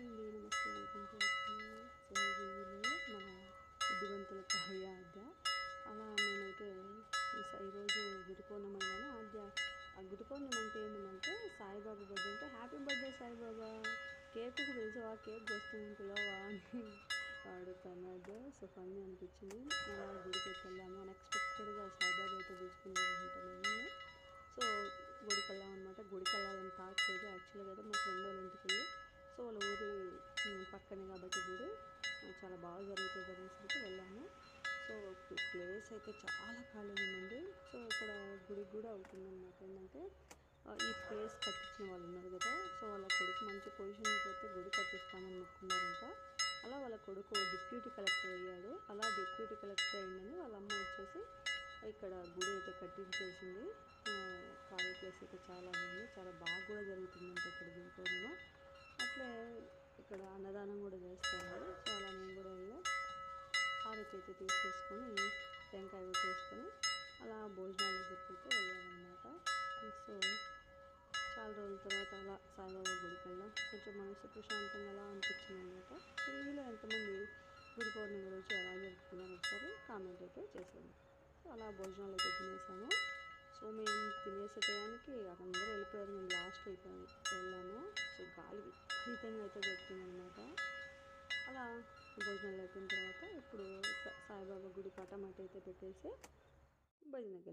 నేను నమస్తే welcome to so మన బుద్ధివంతుల కావ్య ఆద్య అలా నేనైతే ఈ ఈరోజు గురు కానీ ఆద్య ఆ గుడికోనం అంటే ఏంటంటే సాయిబాబా బర్త్డే అంటే హ్యాపీ బర్త్డే సాయిబాబా కేకుకు పిలిచావా కేక్ వస్తుంది పిలవా అని అడుగుతాను సో ఫన్నీ అనిపించింది అలా గుడికి వెళ్ళాము అన్ఎక్స్పెక్టెడ్గా సాయిబాబా అయితే తీసుకుని ఉంటాను సో గుడికి వెళ్ళాం అనమాట గుడికి వెళ్ళాలని థాట్ లేదు యాక్చువల్గా అయితే మా ఊరి పక్కనే కాబట్టి గుడి. చాలా బాగా జరుగుతుంది అనేసి వెళ్ళాము. సో ప్లేస్ అయితే చాలా ఖాళీగా ఉందండి. సో ఇక్కడ గుడికి కూడా అవుతుందన్నమాట ఏంటంటే ఈ ప్లేస్ కట్టించిన వాళ్ళు ఉన్నారు కదా. సో వాళ్ళ కొడుకు మంచి పొజిషన్ పోతే గుడి కట్టిస్తామని మొక్కున్నారంట. అలా వాళ్ళ కొడుకు డిప్యూటీ కలెక్టర్ అయ్యాడు. అలా డిప్యూటీ కలెక్టర్ అయిందని వాళ్ళ అమ్మ వచ్చేసి ఇక్కడ గుడి అయితే కట్టించేసింది. ఖాళీ ప్లేస్ అయితే చాలా ఉంది చాలా బాగా కూడా జరుగుతుందంట ఇక్కడ కూడా చేస్తారు సో అలా మేము కూడా వెళ్ళి హారతి అయితే తీసేసుకొని టెంకాయ కొట్టేసుకొని అలా భోజనాలు దగ్గరికి వెళ్ళామన్నమాట. సో చాలా రోజుల తర్వాత అలా సాయిబాబా గుడికి వెళ్ళాం. కొంచెం మనసు ప్రశాంతంగా అలా అనిపించింది అనమాట టీవీలో ఎంతమంది గుడి పౌర్ణమి గురించి ఎలా జరుపుకున్నారు ఒకసారి కామెంట్ అయితే చేసాము సో అలా భోజనాలు అయితే తినేసాము. సో మేము తినేసే టయానికి అక్కడ అందరూ వెళ్ళిపోయారు. మేము లాస్ట్ వెళ్ళిపోయాము వెళ్ళాము. సో గాలి విపరీతంగా అయితే పెట్టింది అనమాట అలా భోజనాలు అయిపోయిన తర్వాత ఇప్పుడు సాయిబాబా గుడి పటం అటు అయితే పెట్టేసి భజనకి